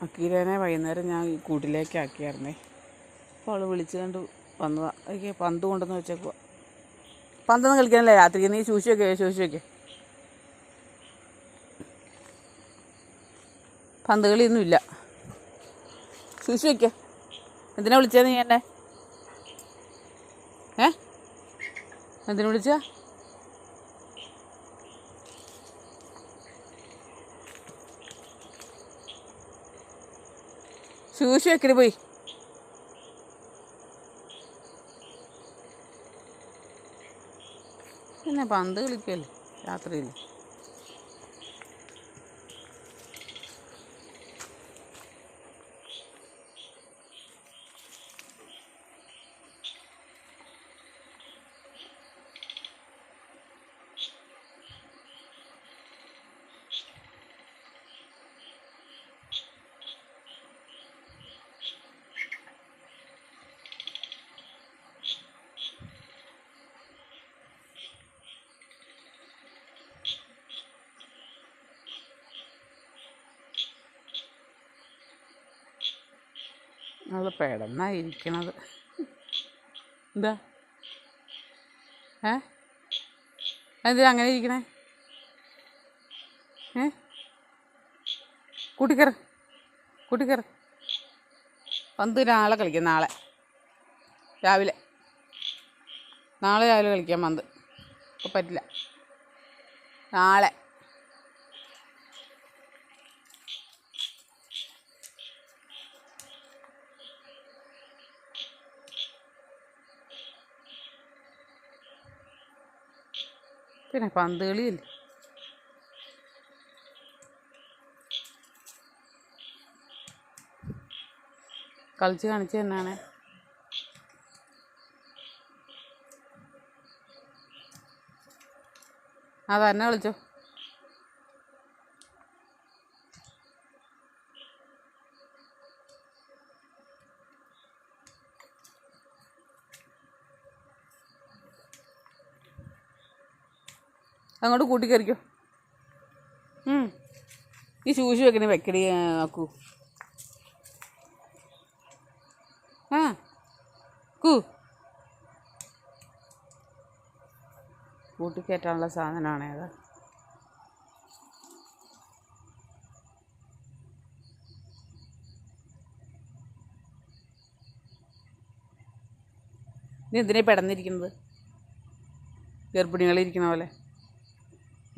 അക്കീരനെ വൈകുന്നേരം ഞാൻ കൂട്ടിലേക്ക് ആക്കിയായിരുന്നേ അപ്പോൾ അവൾ വിളിച്ചു കണ്ട് വന്നതാ. എനിക്ക് പന്ത് കൊണ്ടെന്ന് വെച്ചേക്കുക പന്തൊന്നും കളിക്കാനല്ലേ? രാത്രി നീ ശൂശി വയ്ക്കേ ശൂശി വയ്ക്കേ പന്ത് കളിയൊന്നും ഇല്ല വെക്കേ എന്തിനാ വിളിച്ചത് നീ എന്നെ? ഏ? എന്തിനു വിളിച്ചാ? ശൂശി വെക്കൽ പോയി. പിന്നെ പന്ത് കളിക്കല്ലേ? രാത്രിയിൽ അവൾ പെടന്നായിരിക്കണത്. എന്താ? ഏ? എന്തിനാ അങ്ങനെ ഇരിക്കണേ? ഏ? കൂട്ടിക്കറ. കൂട്ടിക്കറ. പന്ത് നാളെ കളിക്കാം നാളെ. രാവിലെ. നാളെ രാവിലെ കളിക്കാം പന്ത്. ഇപ്പം പറ്റില്ല. നാളെ. പിന്നെ പന്ത് കളിയല്ലേ കളിച്ച് കാണിച്ച് തന്നെയാണ് ആ തന്നെ കളിച്ചോ അങ്ങോട്ട് കൂട്ടിക്കറിക്കോ. ഈ ശൂശി വെക്കണ വെക്കടി ആക്കൂ. ആ കൂ. കൂട്ടിക്കയറ്റാനുള്ള സാധനമാണ് അത് നീ എന്തിനാ പെടന്നിരിക്കുന്നത്? ഗർഭിണികളിരിക്കണ പോലെ.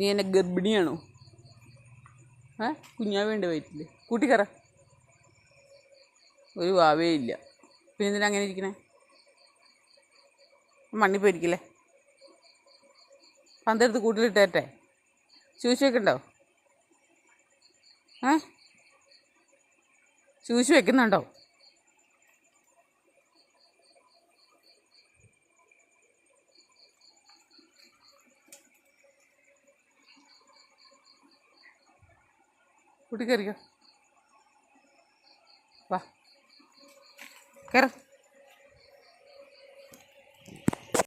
നീ എന്നെ ഗർഭിണിയാണോ? ഏ? കുഞ്ഞാ വേണ്ട വയറ്റിൽ കൂട്ടിക്കറ ഒരു വാവേ ഇല്ല. പിന്നെ എന്തിനാ അങ്ങനെ ഇരിക്കണേ? മണ്ണിൽ പോയിരിക്കില്ലേ പന്തെടുത്ത് കൂട്ടിലിട്ടേറ്റെ ചൂശി വെക്കണ്ടോ ഏ? ചൂശി വെക്കുന്നുണ്ടോ? കൂട്ടി കയറിക്കോ. വാ. കയറ.